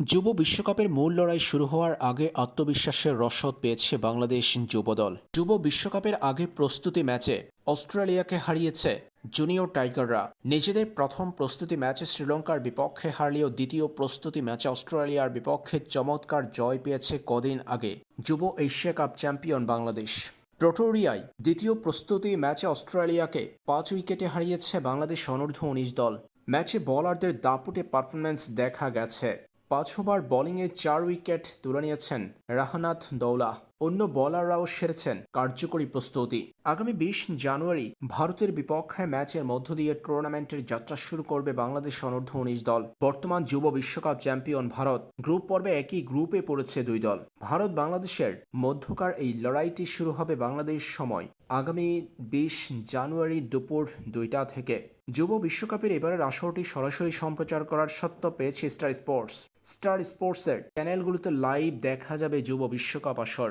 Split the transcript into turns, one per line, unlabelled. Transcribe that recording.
যুব বিশ্বকাপের মূল লড়াই শুরু হওয়ার আগে আত্মবিশ্বাসের রসদ পেয়েছে বাংলাদেশ যুবদল। যুব বিশ্বকাপের আগে প্রস্তুতি ম্যাচে অস্ট্রেলিয়াকে হারিয়েছে জুনিয়র টাইগাররা। নিজেদের প্রথম প্রস্তুতি ম্যাচে শ্রীলঙ্কার বিপক্ষে হারলেও দ্বিতীয় প্রস্তুতি ম্যাচে অস্ট্রেলিয়ার বিপক্ষে চমৎকার জয় পেয়েছে কদিন আগে যুব এশিয়া কাপ চ্যাম্পিয়ন বাংলাদেশ। প্রটোরিয়ায় দ্বিতীয় প্রস্তুতি ম্যাচে অস্ট্রেলিয়াকে পাঁচ উইকেটে হারিয়েছে বাংলাদেশ অনূর্ধ্ব উনিশ দল। ম্যাচে বলারদের দাপুটে পারফরম্যান্স দেখা গেছে। পাঁচ ওভার বোলিংয়ে চার উইকেট তুলে নিয়েছেন রাহানাথ দৌলা। অন্য বোলাররাও সেরেছেন কার্যকরী প্রস্তুতি। আগামী বিশ জানুয়ারি ভারতের বিপক্ষে ম্যাচের মধ্য দিয়ে টুর্নামেন্টের যাত্রা শুরু করবে বাংলাদেশ অনূর্ধ্ব উনিশ দল। বর্তমান যুব বিশ্বকাপ চ্যাম্পিয়ন ভারত। গ্রুপ পর্বে একই গ্রুপে পড়েছে দুই দল। ভারত বাংলাদেশের মধ্যকার এই লড়াইটি শুরু হবে বাংলাদেশ সময় আগামী বিশ জানুয়ারি দুপুর দুইটা থেকে যুব বিশ্বকাপের এবারের আসরটি সরাসরি সম্প্রচার করার সত্ত্ব পেয়েছে স্টার স্পোর্টস। স্টার স্পোর্টসের চ্যানেলগুলোতে লাইভ দেখা যাবে যুব বিশ্বকাপ আসর।